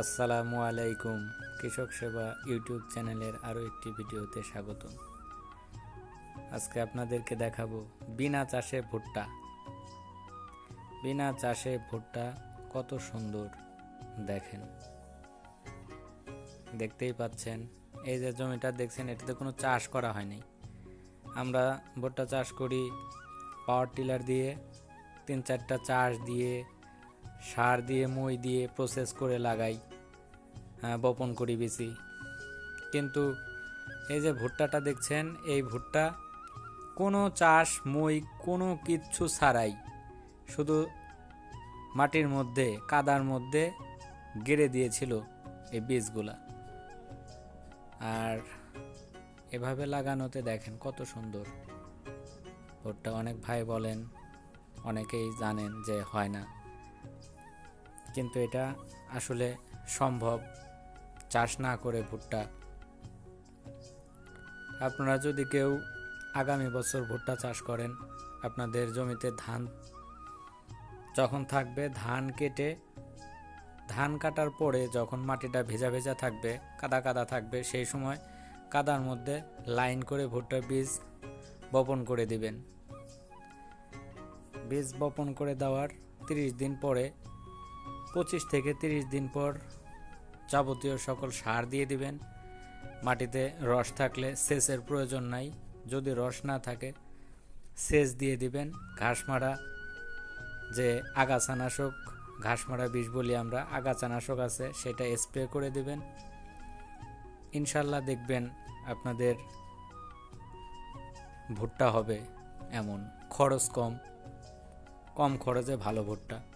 আসসালামু আলাইকুম, কৃষক সেবা ইউটিউব চ্যানেলের আরও একটি ভিডিওতে স্বাগত আজকে আপনাদেরকে দেখাবো বিনা চাষে ভুট্টা। বিনা চাষে ভুট্টা কত সুন্দর, দেখেন। দেখতেই পাচ্ছেন, এই যে জমিটা দেখছেন, এটাতে কোনো চাষ করা হয়নি। আমরা ভুট্টা চাষ করি, পাওয়ার টিলার দিয়ে, তিন চারটা চাষ দিয়ে সার দিয়ে মই দিয়ে প্রসেস করে লাগাই। হ্যাঁ, বপন করি বেশি। কিন্তু এই যে ভুট্টাটা দেখছেন এই ভুট্টা কোনো চাষ মই কোনো কিচ্ছু ছাড়াই। শুধু মাটির মধ্যে কাদার মধ্যে গেড়ে দিয়েছিল এই বীজগুলা। আর এভাবে লাগানোতে দেখেন কত সুন্দর। ভুট্টা অনেক ভাই বলেন অনেকেই জানেন যে হয় না। কিন্তু এটা আসলে সম্ভব। চাষ না করে ভুট্টা। আপনারা যদি কেউ আগামী বছর ভুট্টা চাষ করেন, আপনাদের জমিতে ধান যখন থাকবে, ধান কেটে, ধান কাটার পরে যখন মাটিটা ভেজা ভেজা থাকবে, কাদা কাদা থাকবে, সেই সময় কাদার মধ্যে লাইন করে ভুট্টার বীজ বপন করে দিবেন। বীজ বপন করে দেওয়ার তিরিশ দিন পরে পঁচিশ থেকে তিরিশ দিন পর যাবতীয় সকল সার দিয়ে দিবেন। মাটিতে রস থাকলে সেচের প্রয়োজন নাই। যদি রস না থাকে, সেচ দিয়ে দিবেন। ঘাস মারা যে আগাছানাশক ঘাস মারা বিষ বলি আমরা, আগাছানাশক আছে, সেটা স্প্রে করে দিবেন। ইনশাল্লাহ দেখবেন আপনাদের ভুট্টা হবে এমন। খরচ কম কম খরচে ভালো ভুট্টা।